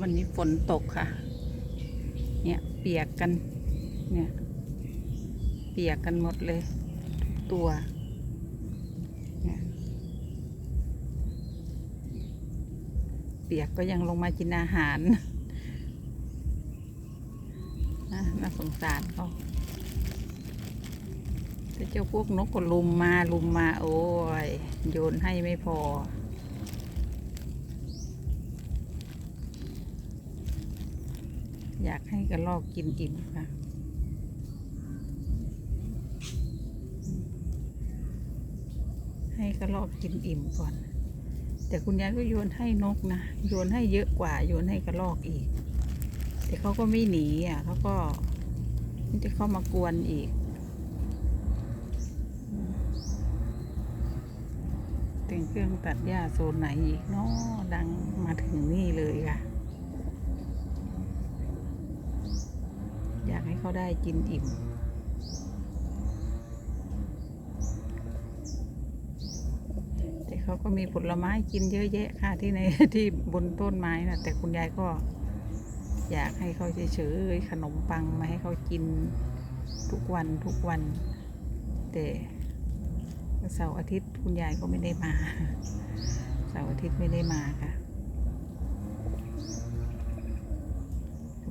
วันนี้ฝนตกค่ะ เนี่ยเปียกกัน เนี่ย เปียกกันหมดเลยทุกตัว เนี่ยเปียกก็ยังลงมากินอาหารนะน่าสงสารเขาแต่เจ้าพวกนกก็ลุมมาลุมมา โอ้ย โยนให้ไม่พอ อยากให้กระลอกกินอิ่มค่ะ ให้กระลอกกินอิ่มก่อน แต่คุณยายก็โยนให้นกนะ โยนให้เยอะกว่า โยนให้กระลอกอีก แต่เขาก็ไม่หนีอะเขาก็มันจะเข้ามากวนอีกอืมถึงเครื่องตัดหญ้าโซนไหนอีกเนาะดังมาถึงนี่ เขาได้กินอิ่ม แต่เขาก็มีผลไม้กินเยอะแยะค่ะที่ในที่บนต้นไม้นะแต่คุณยายก็อยากให้เขาเฉยๆขนมปังมาให้เขากินทุกวันทุกวัน แต่เสาร์อาทิตย์คุณยายก็ไม่ได้มาเสาร์อาทิตย์ไม่ได้มาค่ะ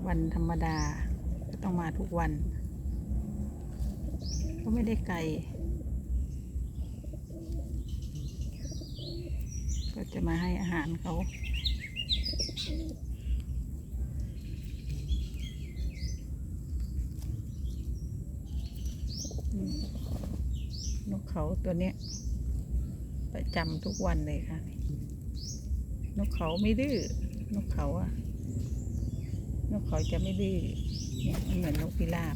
วันธรรมดา ต้องมาทุกวัน ก็ไม่ได้ไกล ก็จะมาให้อาหารเขานกเขาตัวเนี้ย ประจำทุกวันเลยค่ะ นกเขาไม่ดื้อนกเขาอะนกเขาจะไม่ดื้อ เนี่ยมันเหมือนนกพิราบ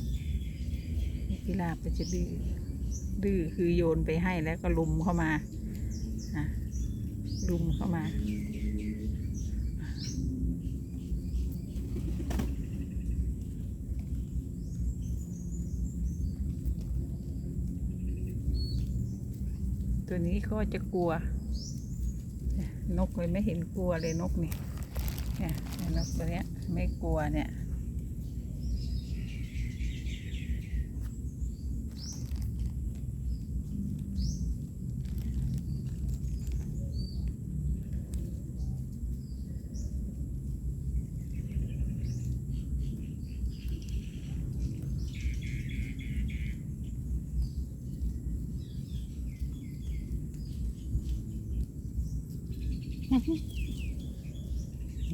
นกพิราบก็จะดื้อดื้อคือโยนไปให้แล้วก็ลุมเข้ามาอะลุมเข้ามาตัวนี้ก็จะกลัว นกเลยไม่เห็นกลัวเลยนกนี่เนี่ยนกตัวเนี้ยไม่กลัวเนี่ย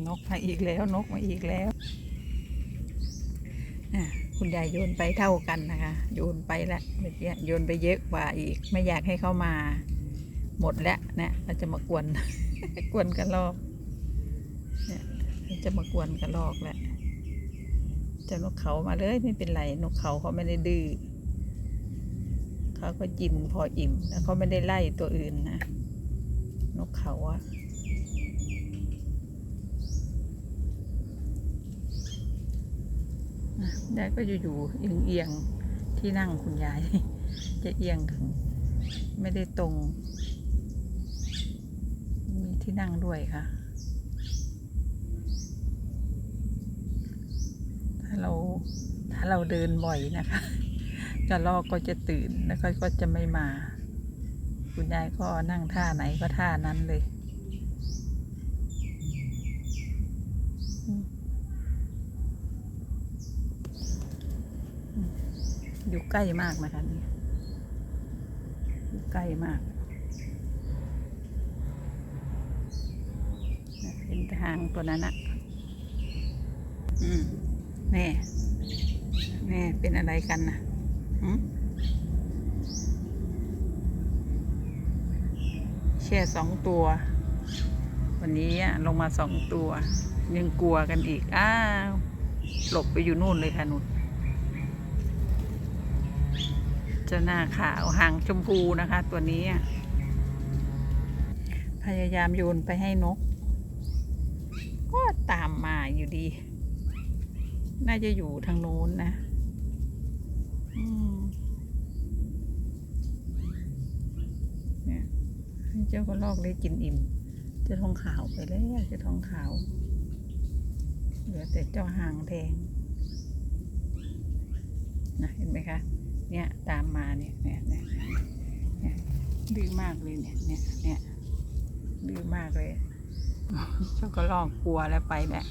นกมาอีกแล้วนกมาอีกแล้วคุณยายโยนไปเท่ากันนะคะ โยนไปแล้วเมื่อกี้โยนไปเยอะกว่าอีก ไม่อยากให้เข้ามา หมดแล้วนะเราจะมากวนกวนกันลอกเนี่ยจะมากวนกันลอกแล้วจะนกเขามาเลยไม่เป็นไรนกเขาเขาไม่ได้ดื้อเขาก็กินพออิ่มแล้วเขาไม่ได้ไล่ตัวอื่นนะนกเขาอะ ยายก็อยู่ๆเอียงเอียงๆที่นั่งคุณยาย จะเอียงไม่ได้ตรง มีที่นั่งด้วยค่ะ ถ้าเราถ้าเราเดินบ่อยนะคะกระลอกก็จะตื่นแล้วก็จะไม่มา คุณยายก็นั่งท่าไหนก็ท่านั้นเลย อยู่ใกล้มากนะคะนี่อยู่ใกล้มากเห็นทางตัวนั้นอะอืมแน่แน่เป็นอะไรกันนะแช่สองตัว วันนี้ลงมาสองตัว ยังกลัวกันอีก อ้าว หลบไปอยู่นู่นเลยค่ะนุ่น จ้าหน้าขาวหางชมพูนะคะ ตัวนี้ พยายามโยนไปให้นก ก็ตามมาอยู่ดี น่าจะอยู่ทางโน้นนะเนี่ยเจ้ากระลอกได้กินอิ่มเจะทองขาวไปแล้วเจะทองขาว เหลือแต่เจ้าหางแดงนะเห็นไหมคะ เนี่ยตามมาเนี่ยเนี่ยเนี่ยดื้อมากเลยเนี่ยเนี่ยเนี่ยดื้อมากเลยเจ้าก็ลองกลัวแล้วไปแบบ